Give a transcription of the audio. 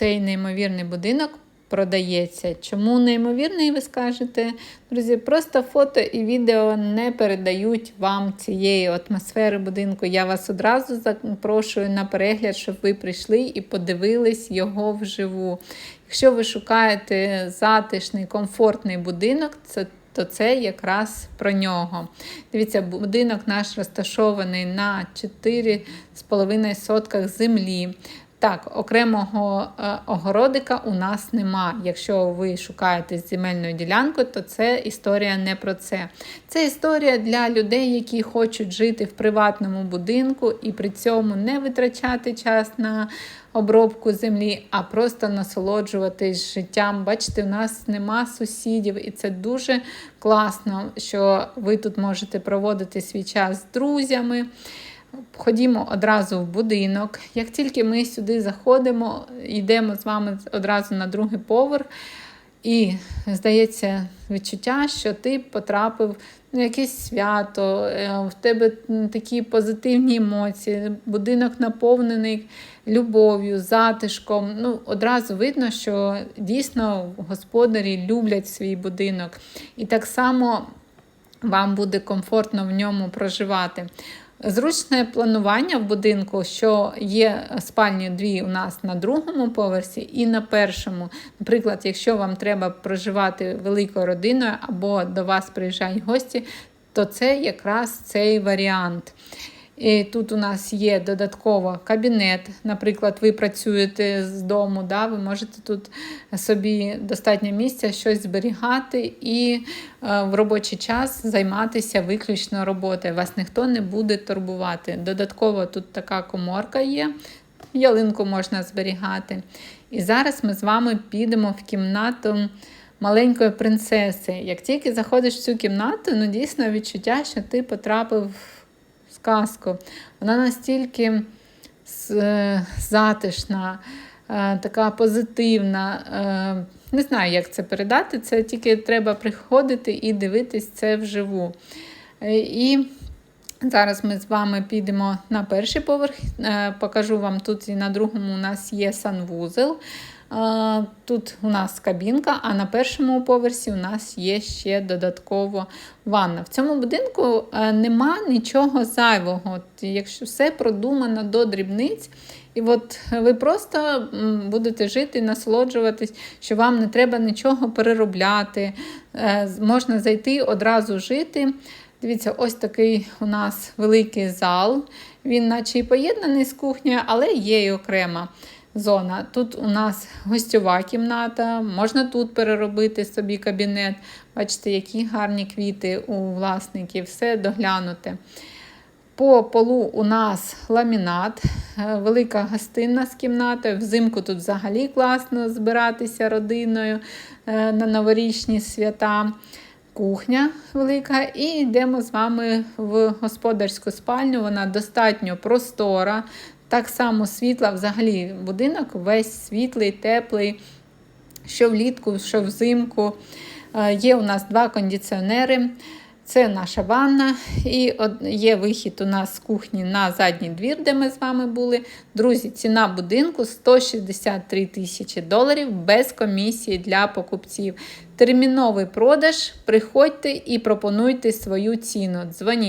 цей неймовірний будинок продається. Чому неймовірний, ви скажете? Друзі, просто фото і відео не передають вам цієї атмосфери будинку. Я вас одразу запрошую на перегляд, щоб ви прийшли і подивились його вживу. Якщо ви шукаєте затишний, комфортний будинок, це то це якраз про нього. Дивіться, будинок наш розташований на 4,5 сотках землі. Так, окремого е, огородика у нас нема. Якщо ви шукаєте земельну ділянку, то це історія не про це. Це історія для людей, які хочуть жити в приватному будинку і при цьому не витрачати час на обробку землі, а просто насолоджуватись життям. Бачите, у нас нема сусідів, і це дуже класно, що ви тут можете проводити свій час з друзями. Ходімо одразу в будинок. Як тільки ми сюди заходимо, йдемо з вами одразу на другий поверх, і здається відчуття, що ти потрапив на якесь свято, е, в тебе такі позитивні емоції, будинок наповнений любов'ю, затишком. Ну, Одразу видно, що дійсно господарі люблять свій будинок. І так само вам буде комфортно в ньому проживати. Зручне планування в будинку, що є спальні дві у нас на другому поверсі і на першому. Наприклад, якщо вам треба проживати великою родиною або до вас приїжджають гості, то це якраз цей варіант. І Тут у нас є додатково кабінет. Наприклад, ви працюєте з дому, да, ви можете тут собі достатньо місця щось зберігати і е, в робочий час займатися виключно роботою. Вас ніхто не буде турбувати. Додатково тут така коморка є, ялинку можна зберігати. І зараз ми з вами підемо в кімнату. Маленької принцеси. Як тільки заходиш в цю кімнату, ну дійсно відчуття, що ти потрапив сказку. Вона настільки е, затишна, е, така позитивна. Е, не знаю, як це передати. Це тільки треба приходити і дивитись це вживу. І зараз ми з вами підемо на перший поверх. Покажу вам тут і на другому у нас є санвузел. Тут у нас кабінка, а на першому поверсі у нас є ще додатково ванна. В цьому будинку е, нема нічого зайвого. Якщо все продумано до дрібниць, і от ви просто будете жити, насолоджуватись, що вам не треба нічого переробляти. Е, можна зайти одразу жити. Дивіться, ось такий у нас великий зал. Він, наче і поєднаний з кухнею, але є і окрема зона. Тут у нас гостьова кімната, можна тут переробити собі кабінет. Бачите, які гарні квіти у власників, все доглянуте. По полу у нас ламінат, е, велика гостинна з кімнатою. Взимку тут взагалі класно збиратися родиною е, на новорічні свята. Кухня велика, і йдемо з вами в господарську спальню. Вона достатньо простора, так само світла, взагалі будинок весь світлий, теплий, що влітку, що взимку. Е, є у нас два кондиціонери. Це наша ванна, і є вихід у нас з кухні на задній двір, де ми з вами були. Друзі, ціна будинку 163 тисячі доларів без комісії для покупців. Терміновий продаж. Приходьте і пропонуйте свою ціну. Дзвоніть.